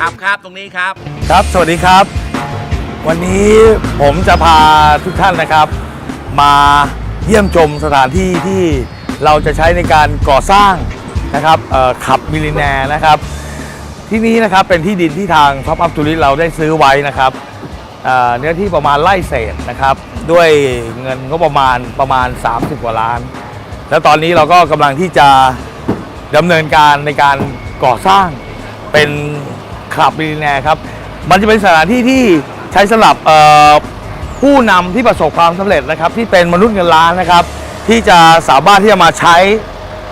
ขับครับตรงนี้ครับ ครับ สวัสดีครับ วันนี้ผมจะพาทุกท่านนะครับ มาเยี่ยมชมสถานที่ที่เราจะใช้ในการก่อสร้างนะครับขับมิลลิแนร์นะครับ ที่นี้นะครับเป็นที่ดินที่ทางท็อปอัพทูริสเราได้ซื้อไว้นะครับเอ่อเนื้อที่ประมาณไร่เศษนะครับ ด้วยเงินก็ประมาณประมาณ 30 กว่าล้าน แล้วตอนนี้เราก็กำลังที่จะดำเนินการในการก่อสร้าง เป็นคลับมิลแนครับ มันจะเป็นสถานที่ที่ใช้สำหรับผู้นำที่ประสบความสำเร็จนะครับ ที่เป็นมนุษย์เงินล้านนะครับ ที่จะสามารถที่จะมาใช้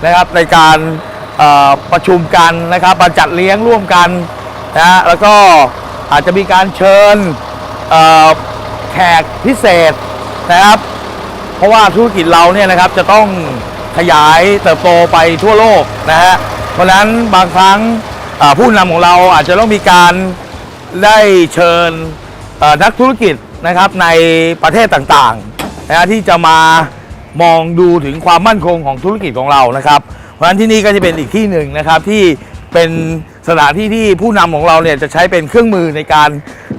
นะครับในการประชุมกันนะครับมาจัดเลี้ยงร่วมกันนะฮะแล้วก็อาจจะมีการเชิญแขกพิเศษนะครับ เพราะว่าธุรกิจเราเนี่ยนะครับจะต้องขยายเติบโตไปทั่วโลกนะฮะเพราะนั้นบางครั้ง ผู้นำของเราอาจจะต้องมีการได้เชิญนักธุรกิจนะครับในประเทศต่างๆนะฮะที่จะมามองดูถึงความมั่นคงของธุรกิจของเรานะครับ เพราะฉะนั้นที่นี่ก็จะเป็นอีกที่หนึ่งนะครับที่เป็นสถานที่ที่ผู้นำของเราเนี่ยจะใช้เป็นเครื่องมือในการ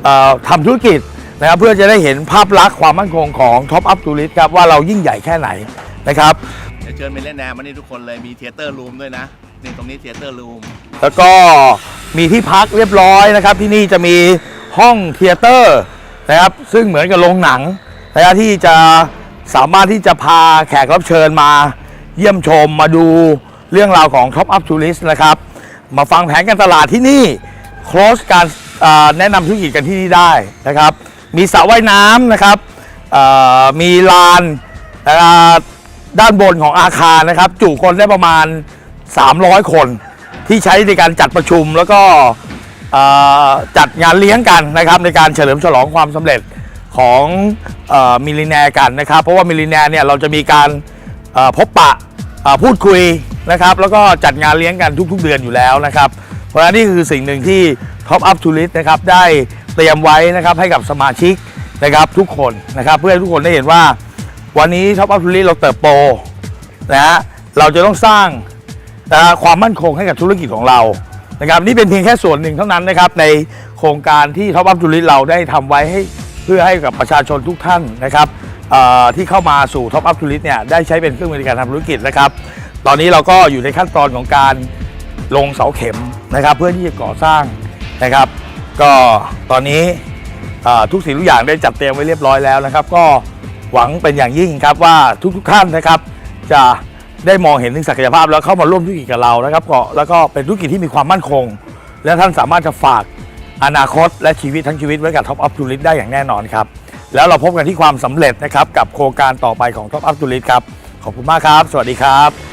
เอ่อทำธุรกิจนะครับเพื่อจะได้เห็นภาพลักษณ์ความมั่นคงของ Top Up Tourist ครับว่าเรายิ่งใหญ่แค่ไหนนะครับเดี๋ยวเชิญไปเล่นแนวมานี่ทุกคนเลยมีเทเตอร์รูมด้วยนะ นี่ตรงนี้เทเตอร์รูมแล้วก็มีที่พักเรียบร้อยนะครับ ที่นี่จะมีห้องเทยเตอร์นะครับซึ่งเหมือนกับโรงหนังนะครับที่จะสามารถที่จะพาแขกรับเชิญมา เยี่ยมชมมาดูเรื่องราวของ Top Up Tourist นะครับ มาฟังแผนการตลาดที่นี่โค s สการแนะนำธุรกิจกันที่นี่ได้นะครับ มีสระว่ายน้ำนะครับมีลานด้านบนของอาคารนะครับ จุคนได้ประมาณ 300 คนที่ใช้ในการจัดประชุมแล้วก็จัดงานเลี้ยงกันนะครับในการเฉลิมฉลองความสำเร็จของมิลลิแนร์กันนะครับ เพราะว่ามิลลิแนร์เนี่ยเราจะมีการพบปะพูดคุยนะครับแล้วก็จัดงานเลี้ยงกันทุก ๆ เดือนอยู่แล้วนะครับ เพราะฉะนั้นนี่คือสิ่งหนึ่งที่ Top Up t o u r i s t นะครับได้เตรียมไว้นะครับให้กับสมาชิกนะครับทุกคนนะครับ เพื่อให้ทุกคนได้เห็นว่า วันนี้ Top Up t o u r i s t เราเติบโตนะฮะเราจะต้องสร้าง นะความมั่นคงให้กับธุรกิจของเรานะครับนี่เป็นเพียงแค่ส่วนหนึ่งเท่านั้นนะครับในโครงการที่ท็อปอัพจุลิตเราได้ทำไว้ให้เพื่อให้กับประชาชนทุกท่านนะครับที่เข้ามาสู่ท็อปอัพจุลิตเนี่ยได้ใช้เป็นเครื่องมือในการทำธุรกิจนะครับ ตอนนี้เราก็อยู่ในขั้นตอนของการลงเสาเข็มนะครับ เพื่อที่จะก่อสร้างนะครับ ก็ตอนนี้ทุกสิ่งทุกอย่างได้จัดเตรียมไว้เรียบร้อยแล้วนะครับ ก็หวังเป็นอย่างยิ่งครับว่าทุกๆท่านนะครับ จะ ได้มองเห็นถึงศักยภาพ แล้วเข้ามาร่วมธุรกิจกับเรานะครับก็แล้วก็เป็นธุรกิจที่มีความมั่นคง และท่านสามารถจะฝากอนาคตและชีวิตทั้งชีวิตไว้กับ Top Up t o u r i s t ได้อย่างแน่นอนครับ แล้วเราพบกันที่ความสำเร็จนะครับกับโครงการต่อไปของ Top Up t o u r i s t ครับ ขอบคุณมากครับ สวัสดีครับ